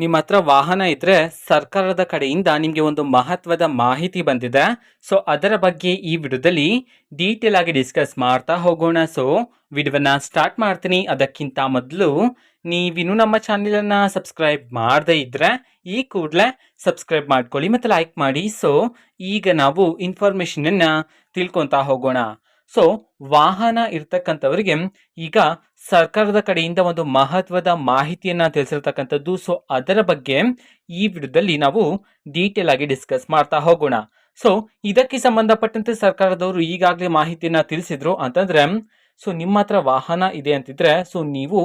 ನಿಮ್ಮ ಹತ್ರ ವಾಹನ ಇದ್ರೆ ಸರ್ಕಾರದ ಕಡೆಯಿಂದ ನಿಮಗೆ ಒಂದು ಮಹತ್ವದ ಮಾಹಿತಿ ಬಂದಿದೆ. ಸೊ ಅದರ ಬಗ್ಗೆ ಈ ವಿಡಿಯೋದಲ್ಲಿ ಡೀಟೇಲ್ ಆಗಿ ಡಿಸ್ಕಸ್ ಮಾಡ್ತಾ ಹೋಗೋಣ. ಸೊ ವಿಡಿಯೋನ ಸ್ಟಾರ್ಟ್ ಮಾಡ್ತೀನಿ. ಅದಕ್ಕಿಂತ ಮೊದಲು ನೀವಿನ್ನೂ ನಮ್ಮ ಚಾನೆಲನ್ನು ಸಬ್ಸ್ಕ್ರೈಬ್ ಮಾಡದೇ ಇದ್ರೆ ಈ ಕೂಡಲೇ ಸಬ್ಸ್ಕ್ರೈಬ್ ಮಾಡ್ಕೊಳ್ಳಿ ಮತ್ತು ಲೈಕ್ ಮಾಡಿ. ಸೊ ಈಗ ನಾವು ಇನ್ಫಾರ್ಮೇಷನನ್ನು ತಿಳ್ಕೊತಾ ಹೋಗೋಣ. ಸೊ ವಾಹನ ಇರ್ತಕ್ಕಂಥವರಿಗೆ ಈಗ ಸರ್ಕಾರದ ಕಡೆಯಿಂದ ಒಂದು ಮಹತ್ವದ ಮಾಹಿತಿಯನ್ನು ತಿಳಿಸಿರ್ತಕ್ಕಂಥದ್ದು. ಸೊ ಅದರ ಬಗ್ಗೆ ಈ ವಿಡಿಯೋದಲ್ಲಿ ನಾವು ಡೀಟೇಲ್ ಆಗಿ ಡಿಸ್ಕಸ್ ಮಾಡ್ತಾ ಹೋಗೋಣ. ಸೊ ಇದಕ್ಕೆ ಸಂಬಂಧಪಟ್ಟಂತೆ ಸರ್ಕಾರದವರು ಈಗಾಗಲೇ ಮಾಹಿತಿಯನ್ನ ತಿಳಿಸಿದ್ರು ಅಂತಂದ್ರೆ ಸೊ ನಿಮ್ಮ ಹತ್ರ ವಾಹನ ಇದೆ ಅಂತಿದ್ರೆ ಸೊ ನೀವು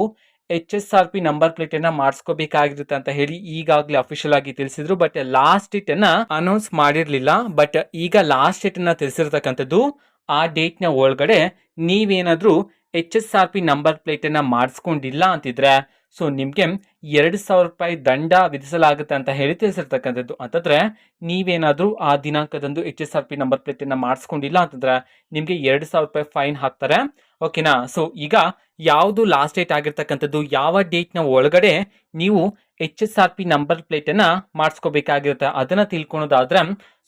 H S R P number plate ಅನ್ನ ಮಾಡಿಸ್ಕೋಬೇಕಾಗಿರುತ್ತೆ ಅಂತ ಹೇಳಿ ಈಗಾಗಲೇ ಅಫಿಷಿಯಲ್ ಆಗಿ ತಿಳಿಸಿದ್ರು. ಬಟ್ ಲಾಸ್ಟ್ ಡೇಟ್ ಅನ್ನ ಅನೌನ್ಸ್ ಮಾಡಿರ್ಲಿಲ್ಲ. ಬಟ್ ಈಗ ಲಾಸ್ಟ್ ಡೇಟ್ ಅನ್ನ ತಿಳಿಸಿರ್ತಕ್ಕಂಥದ್ದು ಆ ಡೇಟ್ನ ಒಳಗಡೆ ನೀವೇನಾದರೂ H S R P number ಪ್ಲೇಟನ್ನು ಮಾಡಿಸ್ಕೊಂಡಿಲ್ಲ ಅಂತಿದ್ರೆ ಸೊ ನಿಮಗೆ ಎರಡು ಸಾವಿರ ರೂಪಾಯಿ ದಂಡ ವಿಧಿಸಲಾಗುತ್ತೆ ಅಂತ ಹೇಳಿ ತಿಳಿಸಿರ್ತಕ್ಕಂಥದ್ದು. ಅಂತಂದ್ರೆ, ನೀವೇನಾದರೂ ಆ ದಿನಾಂಕದಂದು H S R P number ಪ್ಲೇಟನ್ನು ಮಾಡಿಸ್ಕೊಂಡಿಲ್ಲ ಅಂತಂದ್ರೆ, ನಿಮಗೆ ಎರಡು ಸಾವಿರ ರೂಪಾಯಿ ಫೈನ್ ಹಾಕ್ತಾರೆ. ಓಕೆನಾ ಸೊ ಈಗ ಯಾವುದು ಲಾಸ್ಟ್ ಡೇಟ್ ಆಗಿರ್ತಕ್ಕಂಥದ್ದು, ಯಾವ ಡೇಟ್ನ ಒಳಗಡೆ ನೀವು H S R P number ಪ್ಲೇಟನ್ನು ಮಾಡಿಸ್ಕೋಬೇಕಾಗಿರುತ್ತೆ. ಅದನ್ನು ತಿಳ್ಕೊಳೋದಾದ್ರೆ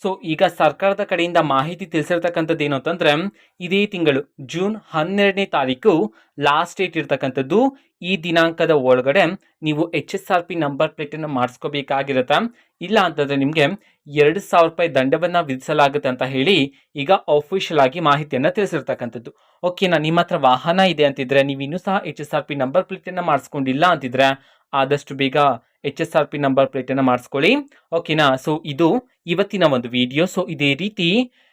ಸೊ ಈಗ ಸರ್ಕಾರದ ಕಡೆಯಿಂದ ಮಾಹಿತಿ ತಿಳಿಸಿರ್ತಕ್ಕಂಥದ್ದು ಏನು ಅಂತಂದ್ರೆ, ಇದೇ ತಿಂಗಳು, ಜೂನ್ ಹನ್ನೆರಡನೇ ತಾರೀಕು ಲಾಸ್ಟ್ ಡೇಟ್ ಇರ್ತಕ್ಕಂಥದ್ದು, ಈ ದಿನಾಂಕದ ಒಳಗಡೆ ನೀವು H S R P number ಪ್ಲೇಟನ್ನು ಮಾಡಿಸ್ಕೋಬೇಕಾಗಿರುತ್ತೆ. ಇಲ್ಲ ಅಂತಂದ್ರೆ ನಿಮಗೆ ಎರಡು ಸಾವಿರ ರೂಪಾಯಿ ದಂಡವನ್ನು ವಿಧಿಸಲಾಗುತ್ತೆ ಅಂತ ಹೇಳಿ ಈಗ ಅಫಿಷಿಯಲ್ ಆಗಿ ಮಾಹಿತಿಯನ್ನು ತಿಳಿಸಿರ್ತಕ್ಕಂಥದ್ದು. ಓಕೆನಾ ನಿಮ್ಮ ಹತ್ರ ವಾಹನ ಇದೆ ಅಂತಿದ್ರೆ ನೀವು ಇನ್ನೂ ಸಹ H S R P number ಪ್ಲೇಟನ್ನು ಮಾಡಿಸ್ಕೊಂಡಿಲ್ಲ ಅಂತಿದ್ರೆ ಆದಷ್ಟು ಬೇಗ H S R P number ಪ್ಲೇಟನ್ನು ಮಾಡಿಸ್ಕೊಳ್ಳಿ. ಓಕೆನಾ ಸೊ ಇದು ಇವತ್ತಿನ ಒಂದು ವಿಡಿಯೋ ಸೊ ಇದೇ ರೀತಿ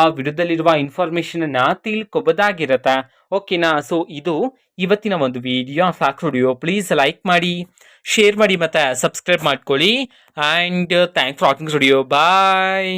ಆ ವಿಡಿಯೋದಲ್ಲಿರುವ ಇನ್ಫಾರ್ಮೇಶನ್ ಅನ್ನ ತಿಳ್ಕೊಬೋದಾಗಿರುತ್ತೆ. ಓಕೆನಾ ಸೊ ಇದು ಇವತ್ತಿನ ಒಂದು video fact video please like ಮಾಡಿ ಶೇರ್ ಮಾಡಿ ಮತ್ತೆ ಸಬ್ಸ್ಕ್ರೈಬ್ ಮಾಡ್ಕೊಳ್ಳಿ. And thanks watching studio bye